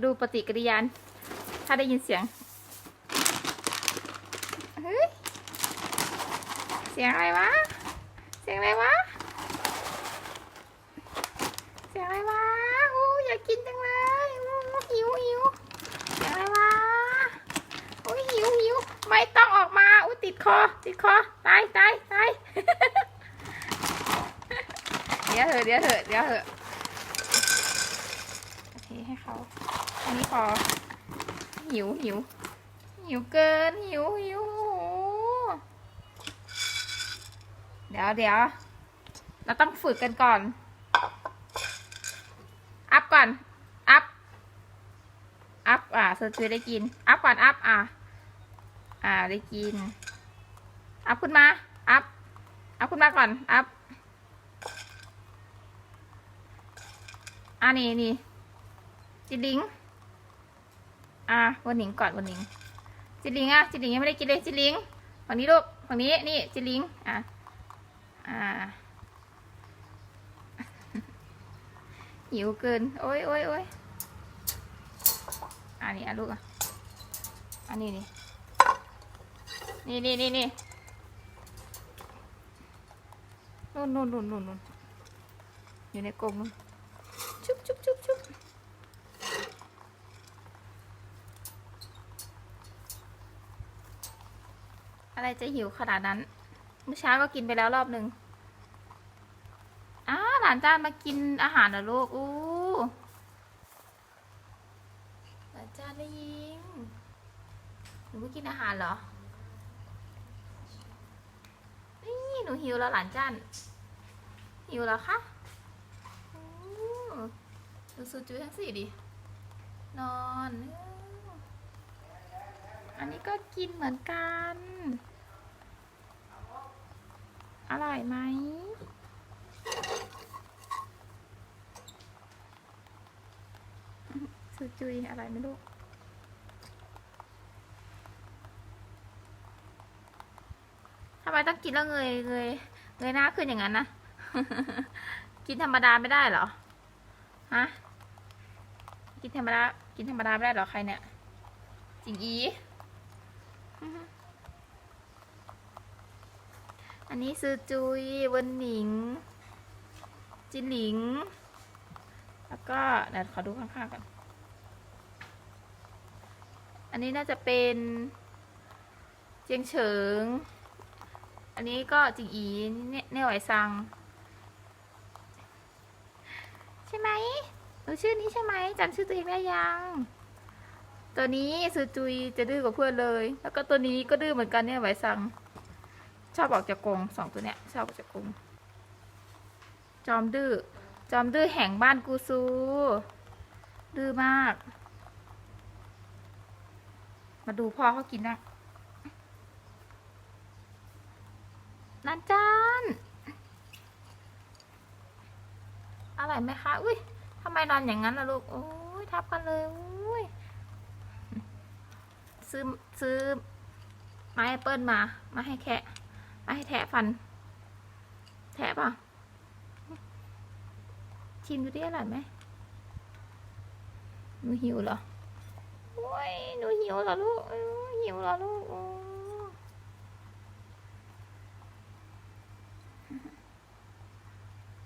มาดูปฏิกิริยาถ้าได้ยินเสียง เฮ้ย เสียงอะไรวะ เสียงอะไรวะ เสียงอะไรวะอู้อยากกินจังเลยอู้หิวหิวเสียงอะไรวะอู้หิวหิวไม่ต้องออกมาอู้ติดคอ ติดคอ ตายตายตายเดี๋ยวเถอะเดี๋ยวเถอะเดี๋ยวเถอะ เคให้เขา อันนี้พอหิวหิวหิวเกินหิวหิวเดี๋ยวเดี๋ยวเราต้องฝึกกันก่อน อัพก่อน อัพ อัพ อ่าเซอร์จูได้กิน อัพก่อน อัพ อ่าอ่า ได้กิน อัพขึ้นมา อัพ อัพขึ้นมาก่อน อัพ อ่านี่นี่ จิลิง อ่าวันหนิงก่อนวันหนิง จิลิงอะจิลิงยังไม่ได้กินเลยจิลิงฝั่งนี้ลูกฝั่งนี้นี่จิลิง อะ อ่า หิวเกิน โอ้ยโอ้ยโอ้ยอันนี้อะลูกอะ อันนี้นี่นี่นี่นี่นี่นู่นนู่นนู่นนู่นนู่นอยู่ในกรงนู่นชุบชุบชุบชุบ อะไรจะหิวขนาดนั้น เมื่อเช้าก็กินไปแล้วรอบหนึ่งอ้าหลานจานมากินอาหารเหรอลูก อู้หลานจานได้ยิงหนูไม่กินอาหารเหรอ นี่หนูหิวแล้วหลานจานหิวแล้วคะอู้ดูสูจูทั้งสี่ดิ นอน อันนี้ก็กินเหมือนกัน อร่อยไหมซูจุยอะไรไม่รู้ทำไมต้องกินแล้วเงยเงยเงยหน้าขึ้นอย่างนั้นนะ กินธรรมดาไม่ได้เหรอ ฮะ กินธรรมดา กินธรรมดาไม่ได้เหรอใครเนี่ย จิงอี นนี้ซือจุยวันหนิง จินหลิง แล้วก็เดี๋ยวขอดูข้างๆกันอันนี้น่าจะเป็นเจียงเฉิง อันนี้ก็จิงอีเนี่ยเนี่ไหวซัง ใช่ไหมหนูชื่อนี้ใช่ไหมจำชื่อตัวเองได้ยังตัวนี้ซือจุยจะดื้อกว่าเพื่อนเลย แล้วก็ตัวนี้ก็ดื้อเหมือนกันเนี่ยไหวซัง ชอบออกจากกรงสองตัวเนี้ยชอบออกจากกรงจอมดื้อจอมดื้อแห่งบ้านกูซู ดื้อมาก มาดูพ่อเขากินนะนันจานอร่อยไหมคะ อุ้ยทำไมนอนอย่างนั้นล่ะลูก โอ้ยทับกันเลย อุ้ยซื้อซื้อไม้แอปเปิลมา มาให้แคะ มาให้แทะฟัน แทะป่ะ ชิมดูดิอร่อยไหมหนูหิวเหรอโอ้ยหนูหิวเหรอลูกหิวเหรอลูก